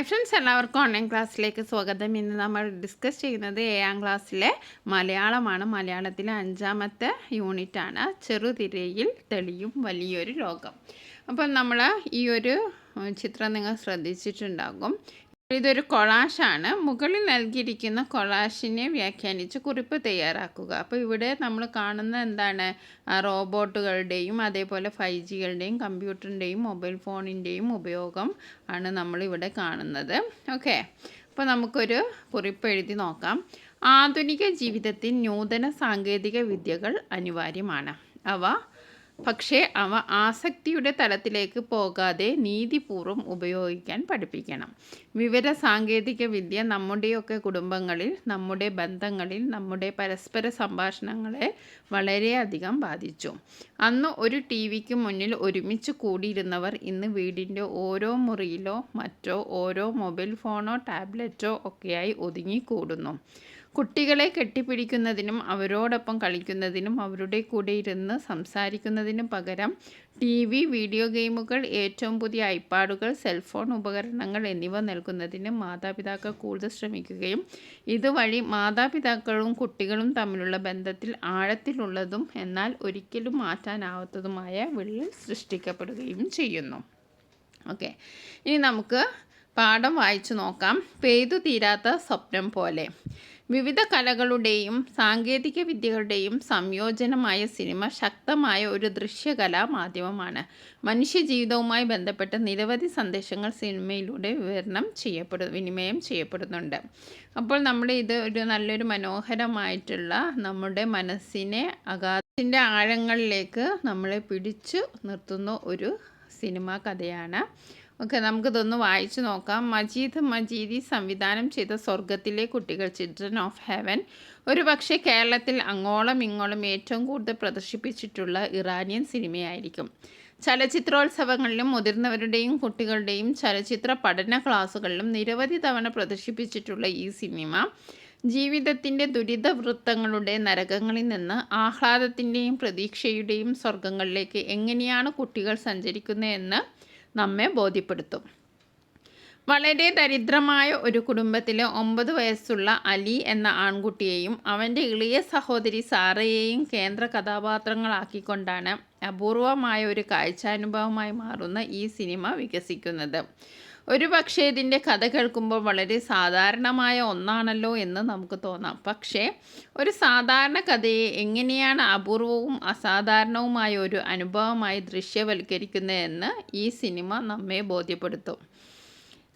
Hi friends എല്ലാവർക്കും online ക്ലാസ്സിലേക്ക് സ്വാഗതം. ഇന്ന് നമ്മൾ ഡിസ്കസ് ചെയ്യുന്നത് ഏഴാം ക്ലാസ്സിലെ മലയാളമാണ്. മലയാളത്തിലെ അഞ്ചാമത്തെ യൂണിറ്റാണ് ചെറുതിരയിൽ തെളിയും വലിയൊരു ലോകം അപ്പോൾ നമ്മൾ ഈ ഒരു ചിത്രം നിങ്ങൾ ശ്രദ്ധിച്ചിട്ടുണ്ടാകും. ഇതൊരു കൊളാഷാണ്. മുകളിൽ നൽകിയിരിക്കുന്ന കൊളാഷിനെ വ്യാഖ്യാനിച്ച് കുറിപ്പ് തയ്യാറാക്കുക. അപ്പോൾ ഇവിടെ നമ്മൾ കാണുന്ന എന്താണ്? റോബോട്ടുകളുടെയും അതേപോലെ ഫൈവ് ജികളുടെയും കമ്പ്യൂട്ടറിന്റെയും മൊബൈൽ ഫോണിന്റെയും ഉപയോഗം ആണ് നമ്മളിവിടെ കാണുന്നത്. ഓക്കെ. അപ്പോൾ നമുക്കൊരു കുറിപ്പ് എഴുതി നോക്കാം. ആധുനിക ജീവിതത്തിൽ നൂതന സാങ്കേതിക വിദ്യകൾ അനിവാര്യമാണ്. അവ പക്ഷേ അവ ആസക്തിയുടെ തലത്തിലേക്ക് പോകാതെ നീതിപൂർവം ഉപയോഗിക്കാൻ പഠിപ്പിക്കണം. വിവര സാങ്കേതിക വിദ്യ നമ്മുടെയൊക്കെ കുടുംബങ്ങളിൽ നമ്മുടെ ബന്ധങ്ങളിൽ നമ്മുടെ പരസ്പര സംഭാഷണങ്ങളെ വളരെയധികം ബാധിച്ചു. അന്ന് ഒരു ടി വിക്ക് മുന്നിൽ ഒരുമിച്ച് കൂടിയിരുന്നവർ ഇന്ന് വീടിന്റെ ഓരോ മുറിയിലോ മറ്റോ ഓരോ മൊബൈൽ ഫോണോ ടാബ്ലറ്റോ ഒക്കെയായി ഒതുങ്ങിക്കൂടുന്നു. കുട്ടികളെ കെട്ടിപ്പിടിക്കുന്നതിനും അവരോടൊപ്പം കളിക്കുന്നതിനും അവരുടെ കൂടെ ഇരുന്ന് സംസാരിക്കുന്നതിനും പകരം ടി വി വീഡിയോ ഗെയിമുകൾ ഏറ്റവും പുതിയ ഐപാഡുകൾ സെൽഫോൺ ഉപകരണങ്ങൾ എന്നിവ നൽകുന്നതിന് മാതാപിതാക്കൾ കൂടുതൽ ശ്രമിക്കുകയും ഇതുവഴി മാതാപിതാക്കളും കുട്ടികളും തമ്മിലുള്ള ബന്ധത്തിൽ ആഴത്തിലുള്ളതും എന്നാൽ ഒരിക്കലും മാറ്റാനാവാത്തതുമായ വിള്ളൽ സൃഷ്ടിക്കപ്പെടുകയും ചെയ്യുന്നു. ഓക്കെ. ഇനി നമുക്ക് പാഠം വായിച്ചു നോക്കാം. പെയ്തു തീരാത്ത സ്വപ്നം പോലെ. വിവിധ കലകളുടെയും സാങ്കേതിക വിദ്യകളുടെയും സംയോജനമായ സിനിമ ശക്തമായ ഒരു ദൃശ്യകലാ മാധ്യമമാണ്. മനുഷ്യജീവിതവുമായി ബന്ധപ്പെട്ട നിരവധി സന്ദേശങ്ങൾ സിനിമയിലൂടെ വിവരണം ചെയ്യപ്പെടു വിനിമയം ചെയ്യപ്പെടുന്നുണ്ട്. അപ്പോൾ നമ്മൾ ഇത് ഒരു നല്ലൊരു മനോഹരമായിട്ടുള്ള നമ്മുടെ മനസ്സിനെ അഗാധത്തിന്റെ ആഴങ്ങളിലേക്ക് നമ്മളെ പിടിച്ചു നിർത്തുന്ന ഒരു സിനിമാ കഥയാണ്. ഓക്കെ നമുക്കിതൊന്ന് വായിച്ചു നോക്കാം. മജീദ് മജീദി സംവിധാനം ചെയ്ത സ്വർഗത്തിലെ കുട്ടികൾ ചിൽഡ്രൻ ഓഫ് ഹെവൻ ഒരു പക്ഷേ കേരളത്തിൽ അങ്ങോളം ഇങ്ങോളം ഏറ്റവും കൂടുതൽ പ്രദർശിപ്പിച്ചിട്ടുള്ള ഇറാനിയൻ സിനിമയായിരിക്കും. ചലച്ചിത്രോത്സവങ്ങളിലും മുതിർന്നവരുടെയും കുട്ടികളുടെയും ചലച്ചിത്ര പഠന ക്ലാസ്സുകളിലും നിരവധി തവണ പ്രദർശിപ്പിച്ചിട്ടുള്ള ഈ സിനിമ ജീവിതത്തിന്റെ ദുരിതവൃത്തങ്ങളുടെ നരകങ്ങളിൽ നിന്ന് ആഹ്ലാദത്തിന്റെയും പ്രതീക്ഷയുടെയും സ്വർഗങ്ങളിലേക്ക് എങ്ങനെയാണ് കുട്ടികൾ സഞ്ചരിക്കുന്നതെന്ന് നമ്മെ ബോധ്യപ്പെടുത്തും. വളരെ ദരിദ്രമായ ഒരു കുടുംബത്തിലെ ഒമ്പത് വയസ്സുള്ള അലി എന്ന ആൺകുട്ടിയെയും അവന്റെ ഇളിയ സഹോദരി സാറയെയും കേന്ദ്ര കഥാപാത്രങ്ങളാക്കിക്കൊണ്ടാണ് അപൂർവമായ ഒരു കാഴ്ചാനുഭവമായി മാറുന്ന ഈ സിനിമ വികസിക്കുന്നത്. ഒരു പക്ഷേ ഇതിന്റെ കഥ കേൾക്കുമ്പോൾ വളരെ സാധാരണമായ ഒന്നാണല്ലോ എന്ന് നമുക്ക് തോന്നാം. പക്ഷേ ഒരു സാധാരണ കഥയെ എങ്ങനെയാണ് അപൂർവവും അസാധാരണവുമായ ഒരു അനുഭവമായി ദൃശ്യവൽക്കരിക്കുന്നതെന്ന് ഈ സിനിമ നമ്മെ ബോധ്യപ്പെടുത്തും.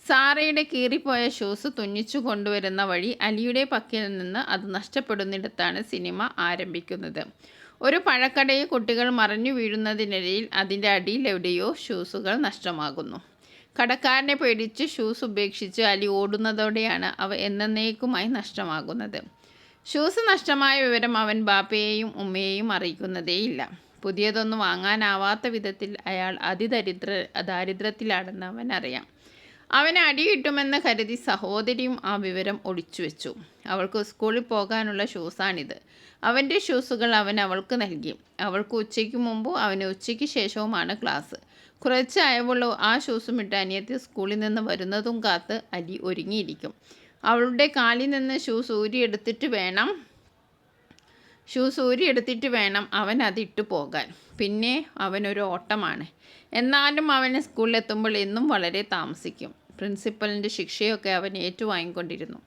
സാറയുടെ കീറിപ്പോയ ഷൂസ് തുന്നിച്ചു കൊണ്ടുവരുന്ന വഴി അലിയുടെ പക്കൽ നിന്ന് അത് നഷ്ടപ്പെടുന്നിടത്താണ് സിനിമ ആരംഭിക്കുന്നത്. ഒരു പഴക്കടയിൽ കുട്ടികൾ മറിഞ്ഞു വീഴുന്നതിനിടയിൽ അതിന്റെ അടിയിൽ എവിടെയോ ഷൂസുകൾ നഷ്ടമാകുന്നു. കടക്കാരനെ പേടിച്ച് ഷൂസ് ഉപേക്ഷിച്ച് അലി ഓടുന്നതോടെയാണ് അവ എന്നേക്കുമായി നഷ്ടമാകുന്നത്. ഷൂസ് നഷ്ടമായ വിവരം അവൻ ബാപ്പയെയും ഉമ്മയെയും അറിയിക്കുന്നതേയില്ല. പുതിയതൊന്നും വാങ്ങാനാവാത്ത വിധത്തിൽ അയാൾ അതിദരിദ്ര ദാരിദ്ര്യത്തിലാണെന്ന് അവൻ അറിയാം. അവന് അടി കിട്ടുമെന്ന് കരുതി സഹോദരിയും ആ വിവരം ഒളിച്ചു വെച്ചു അവൾക്ക് സ്കൂളിൽ പോകാനുള്ള ഷൂസാണിത് അവന്റെ ഷൂസുകൾ അവൻ അവൾക്ക് നൽകി. അവൾക്ക് ഉച്ചയ്ക്ക് മുമ്പും അവന് ഉച്ചയ്ക്ക് ശേഷവുമാണ് ക്ലാസ് കുറച്ച് അയവുള്ള ആ ഷൂസും ഇട്ട് അനിയത്തി സ്കൂളിൽ നിന്ന് വരുന്നതും കാത്ത് അലി ഒരുങ്ങിയിരിക്കും. അവളുടെ കാലിൽ നിന്ന് ഷൂസ് ഊരിയെടുത്തിട്ട് വേണം ഷൂസ് ഊരിയെടുത്തിട്ട് വേണം അവൻ അതിട്ട് പോകാൻ. പിന്നെ അവനൊരു ഓട്ടമാണ്. എന്നാലും അവന് സ്കൂളിലെത്തുമ്പോൾ എന്നും വളരെ താമസിക്കും. പ്രിൻസിപ്പലിന്റെ ശിക്ഷയൊക്കെ അവൻ ഏറ്റുവാങ്ങിക്കൊണ്ടിരുന്നു.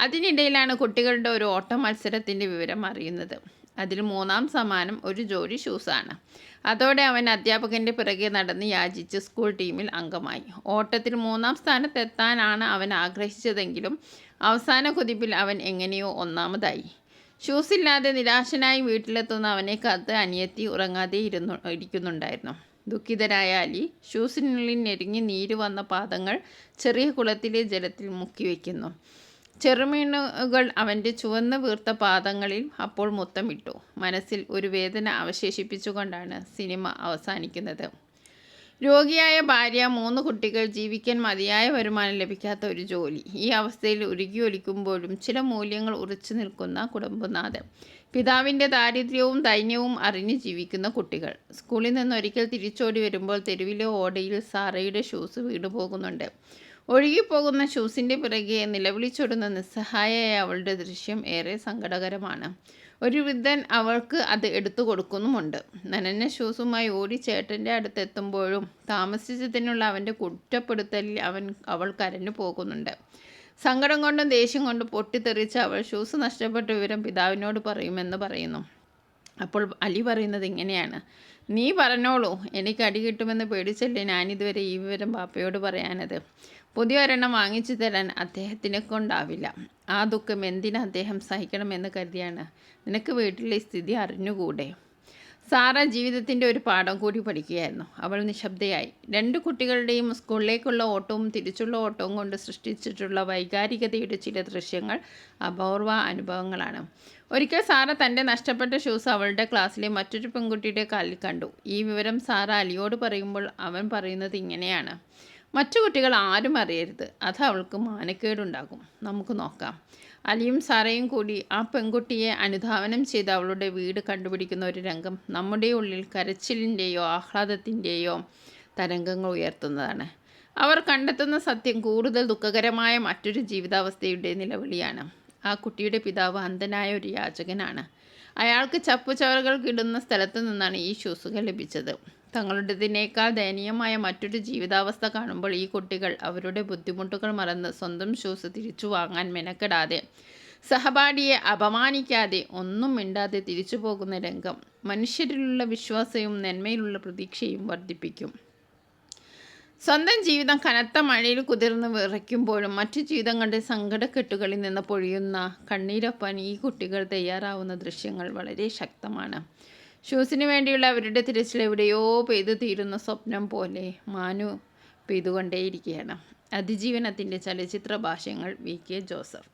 അതിനിടയിലാണ് കുട്ടികളുടെ ഒരു ഓട്ട മത്സരത്തിന്റെ വിവരം അറിയുന്നത്. അതിൽ മൂന്നാം സമ്മാനം ഒരു ജോഡി ഷൂസാണ്. അതോടെ അവൻ അധ്യാപകന്റെ പിറകെ നടന്ന് യാചിച്ച് സ്കൂൾ ടീമിൽ അംഗമായി. ഓട്ടത്തിൽ മൂന്നാം സ്ഥാനത്തെത്താനാണ് അവൻ ആഗ്രഹിച്ചതെങ്കിലും അവസാന കുതിപ്പിൽ അവൻ എങ്ങനെയോ ഒന്നാമതായി. ഷൂസ് ഇല്ലാതെ നിരാശനായി വീട്ടിലെത്തുന്ന അവനെ കാത്ത് അനിയത്തി ഉറങ്ങാതെ ഇരുന്നു ഇരിക്കുന്നുണ്ടായിരുന്നു. ദുഃഖിതരായ അലി ഷൂസിനുള്ളിൽ ഞെരുങ്ങി നീര് വന്ന പാദങ്ങൾ ചെറിയ കുളത്തിലെ ജലത്തിൽ മുക്കി വയ്ക്കുന്നു ചെറുമീനുകൾ അവന്റെ ചുവന്ന് വീർത്ത പാദങ്ങളിൽ അപ്പോൾ മുത്തമിട്ടു. മനസ്സിൽ ഒരു വേദന അവശേഷിപ്പിച്ചുകൊണ്ടാണ് സിനിമ അവസാനിക്കുന്നത്. രോഗിയായ ഭാര്യ മൂന്ന് കുട്ടികൾ ജീവിക്കാൻ മതിയായ വരുമാനം ലഭിക്കാത്ത ഒരു ജോലി. ഈ അവസ്ഥയിൽ ഉരുകിയൊലിക്കുമ്പോഴും ചില മൂല്യങ്ങൾ ഉറച്ചു നിൽക്കുന്ന കുടുംബനാഥൻ. പിതാവിന്റെ ദാരിദ്ര്യവും ദൈന്യവും അറിഞ്ഞ് ജീവിക്കുന്ന കുട്ടികൾ. സ്കൂളിൽ നിന്ന് ഒരിക്കൽ തിരിച്ചോടി വരുമ്പോൾ തെരുവിലെ ഓടയിൽ സാറയുടെ ഷൂസ് വീണു പോകുന്നുണ്ട് ഒഴുകിപ്പോകുന്ന ഷൂസിന്റെ പിറകെ നിലവിളിച്ചൊടുന്ന നിസ്സഹായയായ അവളുടെ ദൃശ്യം ഏറെ സങ്കടകരമാണ്. ഒരു വൃദ്ധൻ അവൾക്ക് അത് എടുത്തു കൊടുക്കുന്നുമുണ്ട്. നനഞ്ഞ ഷൂസുമായി ഓടി ചേട്ടന്റെ അടുത്തെത്തുമ്പോഴും താമസിച്ചതിനുള്ള അവന്റെ കുറ്റപ്പെടുത്തലിൽ അവൻ അവൾ കരഞ്ഞു പോകുന്നുണ്ട്. സങ്കടം കൊണ്ടും ദേഷ്യം കൊണ്ടും പൊട്ടിത്തെറിച്ച് അവൾ ഷൂസ് നഷ്ടപ്പെട്ട വിവരം പിതാവിനോട് പറയുമെന്ന് പറയുന്നു. അപ്പോൾ അലി പറയുന്നത് ഇങ്ങനെയാണ്. നീ പറഞ്ഞോളൂ എനിക്ക് അടി കിട്ടുമെന്ന് പേടിച്ചല്ലേ ഞാനിതുവരെ ഈ വിവരം പാപ്പയോട് പറയാനത്? പുതിയ ഒരെണ്ണം വാങ്ങിച്ചു തരാൻ അദ്ദേഹത്തിനെ കൊണ്ടാവില്ല. ആ ദുഃഖം എന്തിനാ അദ്ദേഹം സഹിക്കണമെന്ന് കരുതിയാണ്. നിനക്ക് വീട്ടിലെ സ്ഥിതി അറിഞ്ഞുകൂടെ? സാറ ജീവിതത്തിന്റെ ഒരു പാഠം കൂടി പഠിക്കുകയായിരുന്നു. അവൾ നിശബ്ദയായി. രണ്ട് കുട്ടികളുടെയും സ്കൂളിലേക്കുള്ള ഓട്ടവും തിരിച്ചുള്ള ഓട്ടവും കൊണ്ട് സൃഷ്ടിച്ചിട്ടുള്ള വൈകാരികതയുടെ ചില ദൃശ്യങ്ങൾ അപൂർവ അനുഭവങ്ങളാണ്. ഒരിക്കൽ സാറ തന്റെ നഷ്ടപ്പെട്ട ഷൂസ് അവളുടെ ക്ലാസ്സിലെ മറ്റൊരു പെൺകുട്ടിയുടെ കാലിൽ കണ്ടു. ഈ വിവരം സാറ അലിയോട് പറയുമ്പോൾ അവൻ പറയുന്നത് ഇങ്ങനെയാണ്. മറ്റു കുട്ടികൾ ആരും അറിയരുത്. അത് അവൾക്ക് മാനക്കേടുണ്ടാകും നമുക്ക് നോക്കാം. അലിയും സാറയും കൂടി ആ പെൺകുട്ടിയെ അനുധാവനം ചെയ്ത് അവളുടെ വീട് കണ്ടുപിടിക്കുന്ന ഒരു രംഗം നമ്മുടെ ഉള്ളിൽ കരച്ചിലിന്റെയോ ആഹ്ലാദത്തിന്റെയോ തരംഗങ്ങൾ ഉയർത്തുന്നതാണ്. അവർ കണ്ടെത്തുന്ന സത്യം കൂടുതൽ ദുഃഖകരമായ മറ്റൊരു ജീവിതാവസ്ഥയുടെ നിലവിളിയാണ്. ആ കുട്ടിയുടെ പിതാവ് അന്ധനായ ഒരു യാചകനാണ്. അയാൾക്ക് ചപ്പുചവറുകൾ കിടുന്ന സ്ഥലത്തു നിന്നാണ് ഈ ഷൂസുകൾ ലഭിച്ചത്. തങ്ങളുടേതിനേക്കാൾ ദയനീയമായ മറ്റൊരു ജീവിതാവസ്ഥ കാണുമ്പോൾ ഈ കുട്ടികൾ അവരുടെ ബുദ്ധിമുട്ടുകൾ മറന്ന് സ്വന്തം ഷൂസ് തിരിച്ചു വാങ്ങാൻ മെനക്കെടാതെ സഹപാഠിയെ അപമാനിക്കാതെ ഒന്നും മിണ്ടാതെ തിരിച്ചു പോകുന്ന രംഗം മനുഷ്യരിലുള്ള വിശ്വാസവും നന്മയിലുള്ള പ്രതീക്ഷയും വർദ്ധിപ്പിക്കും. സ്വന്തം ജീവിതം കനത്ത മഴയിൽ കുതിർന്ന് വിറയ്ക്കുമ്പോഴും മറ്റു ജീവിതങ്ങളുടെ സങ്കടക്കെട്ടുകളിൽ നിന്ന് പൊഴിയുന്ന കണ്ണീരൊപ്പാൻ ഈ കുട്ടികൾ തയ്യാറാവുന്ന ദൃശ്യങ്ങൾ വളരെ ശക്തമാണ്. ഷൂസിന് വേണ്ടിയുള്ള അവരുടെ തിരച്ചിൽ എവിടെയോ പെയ്തു തീരുന്ന സ്വപ്നം പോലെ മാനു പെയ്തുകൊണ്ടേയിരിക്കുകയാണ്. അതിജീവനത്തിന്റെ ചലച്ചിത്ര ഭാഷ്യങ്ങൾ വി. കെ. ജോസഫ്.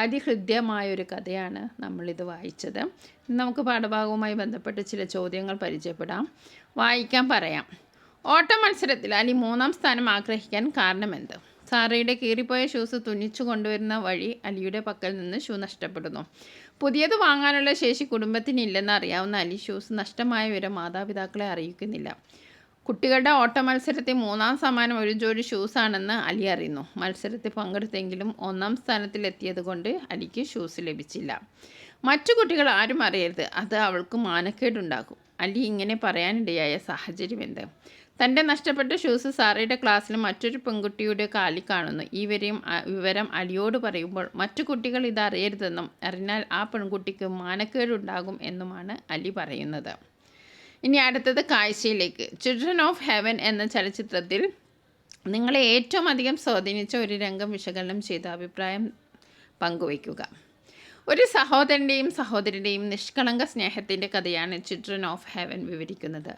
അതിഹൃദ്യമായൊരു കഥയാണ് നമ്മളിത് വായിച്ചത്. നമുക്ക് പാഠഭാഗവുമായി ബന്ധപ്പെട്ട് ചില ചോദ്യങ്ങൾ പരിചയപ്പെടാം. വായിക്കാൻ പറയാം. ഓട്ട മത്സരത്തിൽ അലി മൂന്നാം സ്ഥാനം ആഗ്രഹിക്കാൻ കാരണമെന്ത്? സാറയുടെ കീറിപ്പോയ ഷൂസ് തുന്നിച്ചു കൊണ്ടുവരുന്ന വഴി അലിയുടെ പക്കൽ നിന്ന് ഷൂ നഷ്ടപ്പെടുന്നു. പുതിയത് വാങ്ങാനുള്ള ശേഷി കുടുംബത്തിനില്ലെന്ന് അറിയാവുന്ന അലി ഷൂസ് നഷ്ടമായ വിവരം മാതാപിതാക്കളെ അറിയിക്കുന്നില്ല. കുട്ടികളുടെ ഓട്ട മത്സരത്തിൽ മൂന്നാം സമ്മാനം ഒരു ജോഡി ഷൂസാണെന്ന് അലി അറിയുന്നു. മത്സരത്തിൽ പങ്കെടുത്തെങ്കിലും ഒന്നാം സ്ഥാനത്തിലെത്തിയത് കൊണ്ട് അലിക്ക് ഷൂസ് ലഭിച്ചില്ല. മറ്റു കുട്ടികൾ ആരും അറിയരുത്. അത് അവൾക്ക് മാനക്കേടുണ്ടാകും അലി ഇങ്ങനെ പറയാനിടയായ സാഹചര്യം എന്ത് തന്റെ നഷ്ടപ്പെട്ട ഷൂസ് സാറയുടെ ക്ലാസ്സിൽ മറ്റൊരു പെൺകുട്ടിയുടെ കാലിൽ കാണുന്നു. ഈ വിവരം അലിയോട് പറയുമ്പോൾ മറ്റു കുട്ടികൾ ഇതറിയരുതെന്നും അറിഞ്ഞാൽ ആ പെൺകുട്ടിക്ക് മാനക്കേടുണ്ടാകും എന്നുമാണ് അലി പറയുന്നത്. ഇനി അടുത്തത് കാഴ്ചയിലേക്ക്. ചിൽഡ്രൻ ഓഫ് ഹെവൻ എന്ന ചലച്ചിത്രത്തിൽ നിങ്ങളെ ഏറ്റവും അധികം സ്വാധീനിച്ച ഒരു രംഗം വിശകലനം ചെയ്ത അഭിപ്രായം പങ്കുവയ്ക്കുക. ഒരു സഹോദരന്റെയും സഹോദരിയുടെയും നിഷ്കളങ്ക സ്നേഹത്തിന്റെ കഥയാണ് ചിൽഡ്രൻ ഓഫ് ഹെവൻ വിവരിക്കുന്നത്.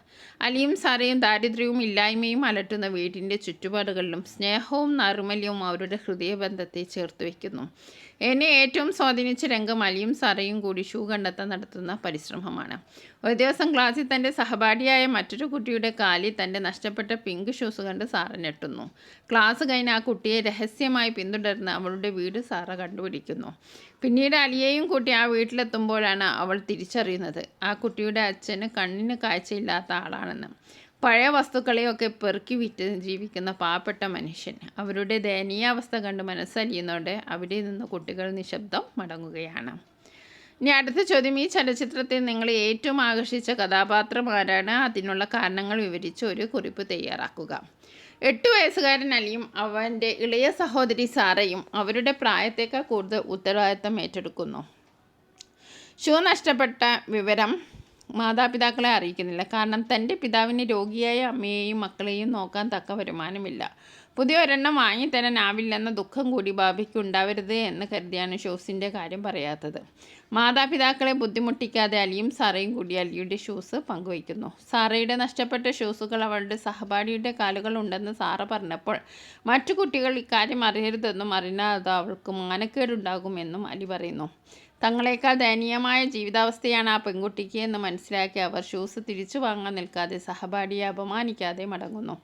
അലിയും സാറയും ദാരിദ്ര്യവും ഇല്ലായ്മയും അലട്ടുന്ന വീടിന്റെ ചുറ്റുപാടുകളിലും സ്നേഹവും നാർമല്യവും അവരുടെ ഹൃദയബന്ധത്തെ ചേർത്ത് വയ്ക്കുന്നു. എന്നെ ഏറ്റവും സ്വാധീനിച്ച രംഗം അലിയും സാറയും കൂടി ഷൂ കണ്ടെത്താൻ നടത്തുന്ന പരിശ്രമമാണ്. ഒരു ദിവസം ക്ലാസ്സിൽ തന്റെ സഹപാഠിയായ മറ്റൊരു കുട്ടിയുടെ കാലിൽ തന്റെ നഷ്ടപ്പെട്ട പിങ്ക് ഷൂസ് കണ്ട് സാറ ഞെട്ടുന്നു. ക്ലാസ് കഴിഞ്ഞ് ആ കുട്ടിയെ രഹസ്യമായി പിന്തുടർന്ന് അവളുടെ വീട് സാറ കണ്ടുപിടിക്കുന്നു. പിന്നീട് അലിയെയും കൂട്ടി ആ വീട്ടിലെത്തുമ്പോഴാണ് അവൾ തിരിച്ചറിയുന്നത്. ആ കുട്ടിയുടെ അച്ഛന് കണ്ണിന് കാഴ്ചയില്ലാത്ത ആളാണെന്ന്. പഴയ വസ്തുക്കളെയൊക്കെ പെറുക്കി വിറ്റ് ജീവിക്കുന്ന പാവപ്പെട്ട മനുഷ്യൻ. അവരുടെ ദയനീയാവസ്ഥ കണ്ട് മനസ്സലിയുന്നതോടെ അവിടെ നിന്ന് കുട്ടികൾ നിശബ്ദം മടങ്ങുകയാണ്. ഇനി അടുത്ത ചോദ്യം. ഈ ചലച്ചിത്രത്തിൽ നിങ്ങൾ ഏറ്റവും ആകർഷിച്ച കഥാപാത്രം ആരാണ്? അതിനുള്ള കാരണങ്ങൾ വിവരിച്ച് ഒരു കുറിപ്പ് തയ്യാറാക്കുക. എട്ട് വയസ്സുകാരൻ അലിയും അവന്റെ ഇളയ സഹോദരി സാറയും അവരുടെ പ്രായത്തേക്കാൾ കൂടുതൽ ഉത്തരവാദിത്തം ഏറ്റെടുക്കുന്നു. ഷൂ നഷ്ടപ്പെട്ട വിവരം മാതാപിതാക്കളെ അറിയിക്കുന്നില്ല. കാരണം തന്റെ പിതാവിന് രോഗിയായ അമ്മയെയും മക്കളെയും നോക്കാൻ തക്ക വരുമാനമില്ല. പുതിയ ഒരെണ്ണം വാങ്ങിത്തരാനാവില്ലെന്ന ദുഃഖം കൂടി ബാബയ്ക്ക് ഉണ്ടാവരുത് എന്ന് കരുതിയാണ് ഷൂസിന്റെ കാര്യം പറയാത്തത്. മാതാപിതാക്കളെ ബുദ്ധിമുട്ടിക്കാതെ അലിയും സാറയും കൂടി അലിയുടെ ഷൂസ് പങ്കുവയ്ക്കുന്നു. സാറയുടെ നഷ്ടപ്പെട്ട ഷൂസുകൾ അവളുടെ സഹപാഠിയുടെ കാലുകൾ ഉണ്ടെന്ന് സാറ പറഞ്ഞപ്പോൾ മറ്റു കുട്ടികൾ ഇക്കാര്യം അറിയരുതെന്നും അറിഞ്ഞാതെ അവൾക്ക് മാനക്കേടുണ്ടാകുമെന്നും അലി പറയുന്നു. തങ്ങളെക്കാൾ ദയനീയമായ ജീവിതാവസ്ഥയാണ് ആ പെൺകുട്ടിക്ക് എന്ന് മനസ്സിലാക്കി അവർ ഷൂസ് തിരിച്ചു വാങ്ങാൻ നിൽക്കാതെ സഹപാഠിയെ അപമാനിക്കാതെ മടങ്ങുന്നു.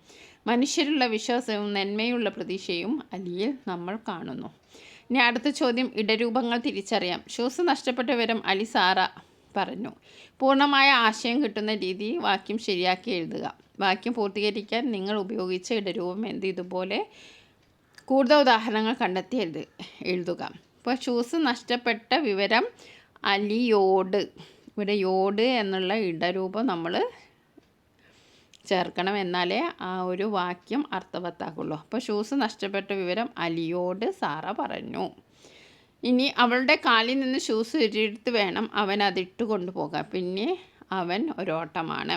മനുഷ്യരുള്ള വിശ്വാസവും നന്മയുള്ള പ്രതീക്ഷയും അലിയിൽ നമ്മൾ കാണുന്നു. ഇനി അടുത്ത ചോദ്യം ഇടരൂപങ്ങൾ തിരിച്ചറിയാം. ഷൂസ് നഷ്ടപ്പെട്ട വിവരം അലി സാറ പറഞ്ഞു പൂർണമായ ആശയം കിട്ടുന്ന രീതി വാക്യം ശരിയാക്കി എഴുതുക. വാക്യം പൂർത്തീകരിക്കാൻ നിങ്ങൾ ഉപയോഗിച്ച ഇടരൂപം എന്ത്? ഇതുപോലെ കൂടുതൽ ഉദാഹരണങ്ങൾ കണ്ടെത്തി എഴുതി എഴുതുക. ഇപ്പോൾ ഷൂസ് നഷ്ടപ്പെട്ട വിവരം അലിയോട്. ഇവിടെ യോട് എന്നുള്ള ഇടരൂപം നമ്മൾ ചേർക്കണം എന്നാലേ ആ ഒരു വാക്യം അർത്ഥവത്താക്കുള്ളൂ. അപ്പോൾ ഷൂസ് നഷ്ടപ്പെട്ട വിവരം അലിയോട് സാറ പറഞ്ഞു. ഇനി അവളുടെ കാലിൽ നിന്ന് ഷൂസ് ഉരിയെടുത്ത് വേണം അവൻ അതിട്ട് കൊണ്ടുപോകാൻ. പിന്നെ അവൻ ഒരോട്ടമാണ്.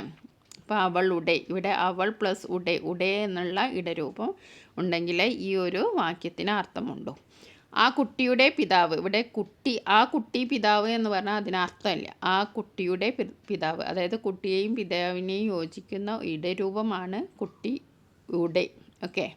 അപ്പോൾ അവളുടെ ഇവിടെ അവൾ പ്ലസ് ഉടേ ഉടേ എന്നുള്ള ഇടരൂപം ഉണ്ടെങ്കിൽ ഈ ഒരു വാക്യത്തിന് അർത്ഥമുണ്ടോ ആ കുട്ടിയുടെ പിതാവ്. ഇവിടെ കുട്ടി ആ കുട്ടി പിതാവ് എന്ന് പറഞ്ഞാൽ അതിനർത്ഥമില്ല ആ കുട്ടിയുടെ പിതാവ്. അതായത് കുട്ടിയെയും പിതാവിനെയും യോജിക്കുന്ന ഇടരൂപമാണ് കുട്ടി ഉടെ ഓക്കെ.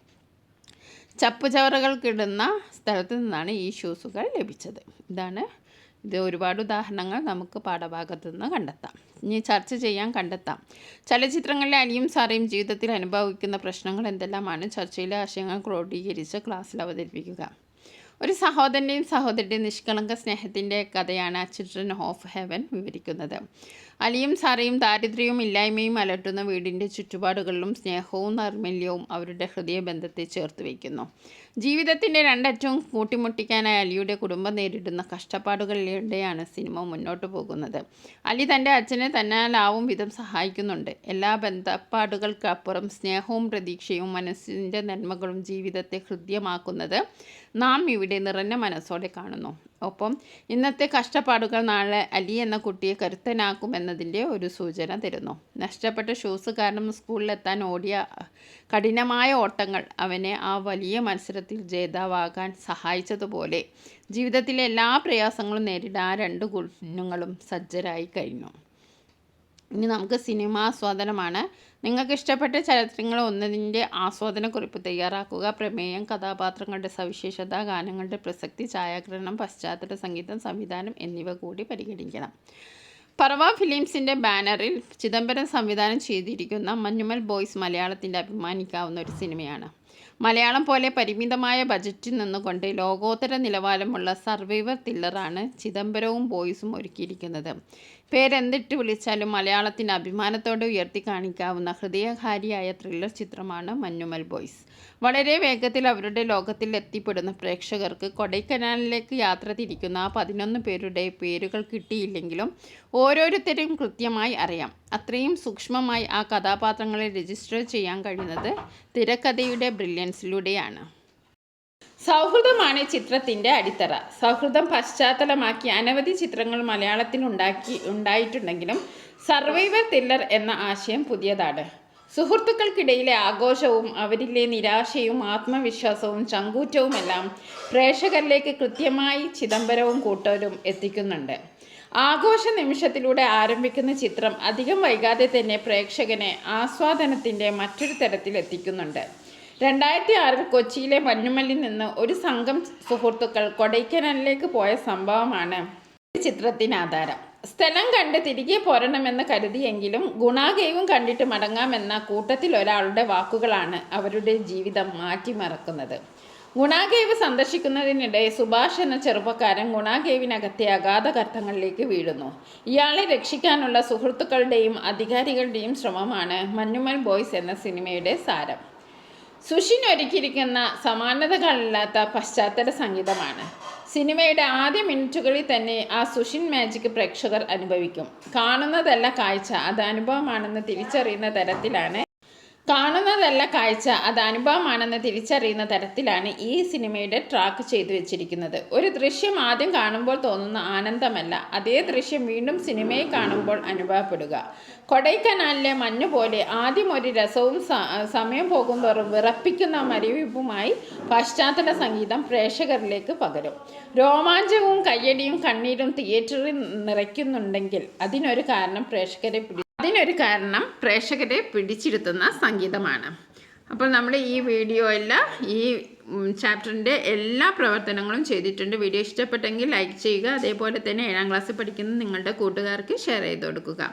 ചപ്പുചവറുകൾക്കിടുന്ന സ്ഥലത്ത് നിന്നാണ് ഈ ഷൂസുകൾ ലഭിച്ചത്. ഇതാണ്. ഇത് ഒരുപാട് ഉദാഹരണങ്ങൾ നമുക്ക് പാഠഭാഗത്ത് നിന്ന് കണ്ടെത്താം. ഇനി ചർച്ച ചെയ്യാൻ കണ്ടെത്താം. ചലച്ചിത്രങ്ങളിലെ അനിയും സാറയും ജീവിതത്തിൽ അനുഭവിക്കുന്ന പ്രശ്നങ്ങൾ എന്തെല്ലാമാണ്? ചർച്ചയിലെ ആശയങ്ങൾ ക്രോഡീകരിച്ച് ക്ലാസ്സിൽ അവതരിപ്പിക്കുക. ഒരു സഹോദരന്റെയും സഹോദരിയുടെയും നിഷ്കളങ്ക സ്നേഹത്തിന്റെ കഥയാണ് ചിൽഡ്രൻ ഓഫ് ഹെവൻ വിവരിക്കുന്നത്. അലിയും സാറയും ദാരിദ്ര്യവും ഇല്ലായ്മയും അലട്ടുന്ന വീടിന്റെ ചുറ്റുപാടുകളിലും സ്നേഹവും നൈർമല്യവും അവരുടെ ഹൃദയബന്ധത്തെ ചേർത്ത് വയ്ക്കുന്നു. ജീവിതത്തിന്റെ രണ്ടറ്റവും കൂട്ടിമുട്ടിക്കാനായി അലിയുടെ കുടുംബം നേരിടുന്ന കഷ്ടപ്പാടുകളിലൂടെയാണ് സിനിമ മുന്നോട്ട് പോകുന്നത്. അലി തന്റെ അച്ഛനെ തന്നാലാവും വിധം സഹായിക്കുന്നുണ്ട്. എല്ലാ ബന്ധപ്പാടുകൾക്കപ്പുറം സ്നേഹവും പ്രതീക്ഷയും മനസ്സിന്റെ നന്മകളും ജീവിതത്തെ ഹൃദ്യമാക്കുന്നത് നാം ഇവിടെ നിറഞ്ഞ മനസ്സോടെ കാണുന്നു. ഒപ്പം ഇന്നത്തെ കഷ്ടപ്പാടുകൾ നാളെ അലി എന്ന കുട്ടിയെ കരുത്തനാക്കുമെന്നതിന്റെ ഒരു സൂചന തരുന്നു. നഷ്ടപ്പെട്ട ഷൂസ് കാരണം സ്കൂളിലെത്താൻ ഓടിയ കഠിനമായ ഓട്ടങ്ങൾ അവനെ ആ വലിയ മത്സരത്തിൽ ജേതാവാകാൻ സഹായിച്ചതുപോലെ ജീവിതത്തിലെ എല്ലാ പ്രയാസങ്ങളും നേരിടാൻ ആ രണ്ട് കുഞ്ഞുങ്ങളും സജ്ജരായി കഴിഞ്ഞു. ഇനി നമുക്ക് സിനിമാസ്വാദനമാണ് നിങ്ങൾക്ക് ഇഷ്ടപ്പെട്ട ചലച്ചിത്രങ്ങൾ ഒന്നതിന്റെ ആസ്വാദനക്കുറിപ്പ് തയ്യാറാക്കുക. പ്രമേയം കഥാപാത്രങ്ങളുടെ സവിശേഷത ഗാനങ്ങളുടെ പ്രസക്തി ഛായാഗ്രഹണം പശ്ചാത്തല സംഗീതം സംവിധാനം എന്നിവ കൂടി പരിഗണിക്കണം. പറവ ഫിലിംസിന്റെ ബാനറിൽ ചിദംബരം സംവിധാനം ചെയ്തിരിക്കുന്ന മഞ്ഞുമൽ ബോയ്സ് മലയാളത്തിന്റെ അഭിമാനിക്കാവുന്ന ഒരു സിനിമയാണ്. മലയാളം പോലെ പരിമിതമായ ബജറ്റിൽ നിന്നുകൊണ്ട് ലോകോത്തര നിലവാരമുള്ള സർവൈവർ തില്ലറാണ് ചിദംബരവും ബോയ്സും ഒരുക്കിയിരിക്കുന്നത്. പേരെന്തിട്ട് വിളിച്ചാലും മലയാളത്തിന് അഭിമാനത്തോടെ ഉയർത്തി കാണിക്കാവുന്ന ഹൃദയഹാരിയായ ത്രില്ലർ ചിത്രമാണ് മഞ്ഞുമൽ ബോയ്സ് വളരെ വേഗത്തിൽ അവരുടെ ലോകത്തിൽ എത്തിപ്പെടുന്ന പ്രേക്ഷകർക്ക് കൊടൈക്കനാലിലേക്ക് യാത്ര തിരിക്കുന്ന ആ പതിനൊന്ന് പേരുടെ പേരുകൾ കിട്ടിയില്ലെങ്കിലും ഓരോരുത്തരും കൃത്യമായി അറിയാം. അത്രയും സൂക്ഷ്മമായി ആ കഥാപാത്രങ്ങളെ രജിസ്റ്റർ ചെയ്യാൻ കഴിയുന്നത് തിരക്കഥയുടെ ബ്രില്യൻസിലൂടെയാണ് സൗഹൃദമാണ് ചിത്രത്തിന്റെ അടിത്തറ. സൗഹൃദം പശ്ചാത്തലമാക്കി അനവധി ചിത്രങ്ങൾ മലയാളത്തിൽ ഉണ്ടാക്കി ഉണ്ടായിട്ടുണ്ടെങ്കിലും സർവൈവർ തില്ലർ എന്ന ആശയം പുതിയതാണ്. സുഹൃത്തുക്കൾക്കിടയിലെ ആഘോഷവും അവരിലെ നിരാശയും ആത്മവിശ്വാസവും ചങ്കൂറ്റവുമെല്ലാം പ്രേക്ഷകരിലേക്ക് കൃത്യമായി ചിദംബരവും കൂട്ടരും എത്തിക്കുന്നുണ്ട്. ആഘോഷ നിമിഷത്തിലൂടെ ആരംഭിക്കുന്ന ചിത്രം അധികം വൈകാതെ തന്നെ പ്രേക്ഷകനെ ആസ്വാദനത്തിന്റെ മറ്റൊരു തരത്തിൽ എത്തിക്കുന്നുണ്ട്. രണ്ടായിരത്തി ആറിൽ കൊച്ചിയിലെ മഞ്ഞുമല്ലിൽ നിന്ന് ഒരു സംഘം സുഹൃത്തുക്കൾ കൊടൈക്കനാലിലേക്ക് പോയ സംഭവമാണ്. ചിത്രത്തിന് ആധാരം. സ്ഥലം കണ്ട് തിരികെ പോരണമെന്ന് കരുതിയെങ്കിലും ഗുണാകേവും കണ്ടിട്ട് മടങ്ങാമെന്ന കൂട്ടത്തിൽ ഒരാളുടെ വാക്കുകളാണ് അവരുടെ ജീവിതം മാറ്റിമറക്കുന്നത്. ഗുണാകേവ് സന്ദർശിക്കുന്നതിനിടെ സുഭാഷ് എന്ന ചെറുപ്പക്കാരൻ ഗുണാകേവിനകത്തെ അഗാധ കർത്തങ്ങളിലേക്ക് വീഴുന്നു. ഇയാളെ രക്ഷിക്കാനുള്ള സുഹൃത്തുക്കളുടെയും അധികാരികളുടെയും ശ്രമമാണ് മഞ്ഞുമൽ ബോയ്സ് എന്ന സിനിമയുടെ സാരം. സുഷിൻ ഒരുക്കിയിരിക്കുന്ന സമാനതകളില്ലാത്ത പശ്ചാത്തല സംഗീതമാണ്. സിനിമയുടെ ആദ്യ മിനിറ്റുകളിൽ തന്നെ ആ സുഷിൻ മാജിക് പ്രേക്ഷകർ അനുഭവിക്കും. കാണുന്നതല്ല കാഴ്ച അത് അനുഭവമാണെന്ന് തിരിച്ചറിയുന്ന തരത്തിലാണ് കാണുന്നതല്ല കാഴ്ച അത് അനുഭവമാണെന്ന് തിരിച്ചറിയുന്ന തരത്തിലാണ് ഈ സിനിമയുടെ ട്രാക്ക് ചെയ്തു വെച്ചിരിക്കുന്നത്. ഒരു ദൃശ്യം ആദ്യം കാണുമ്പോൾ തോന്നുന്ന ആനന്ദമല്ല അതേ ദൃശ്യം വീണ്ടും സിനിമയെ കാണുമ്പോൾ അനുഭവപ്പെടുക. കൊടൈക്കനാലിലെ മഞ്ഞ് പോലെ ആദ്യം ഒരു രസവും സമയം പോകുന്തോറും വിറപ്പിക്കുന്ന മരവിപ്പുമായി പശ്ചാത്തല സംഗീതം പ്രേക്ഷകരിലേക്ക് പകരും. രോമാഞ്ചവും കയ്യടിയും കണ്ണീരും തിയേറ്ററിൽ നിറയ്ക്കുന്നുണ്ടെങ്കിൽ അതിനൊരു കാരണം പ്രേക്ഷകരെ അതിനൊരു കാരണം പ്രേക്ഷകരെ പിടിച്ചിരുത്തുന്ന സംഗീതമാണ്. അപ്പോൾ നമ്മൾ ഈ വീഡിയോയിൽ ഈ ചാപ്റ്ററിന്റെ എല്ലാ പ്രവർത്തനങ്ങളും ചെയ്തിട്ടുണ്ട്. വീഡിയോ ഇഷ്ടപ്പെട്ടെങ്കിൽ ലൈക്ക് ചെയ്യുക അതേപോലെ തന്നെ ഏഴാം ക്ലാസ്സിൽ പഠിക്കുന്ന നിങ്ങളുടെ കൂട്ടുകാർക്ക് ഷെയർ ചെയ്ത് കൊടുക്കുക.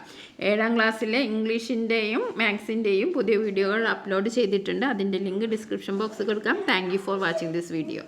ഏഴാം ക്ലാസ്സിലെ ഇംഗ്ലീഷിന്റെയും മാത്സിന്റെയും പുതിയ വീഡിയോകൾ അപ്ലോഡ് ചെയ്തിട്ടുണ്ട്. അതിന്റെ ലിങ്ക് ഡിസ്ക്രിപ്ഷൻ ബോക്സ് കൊടുക്കാം. Thank for watching this video.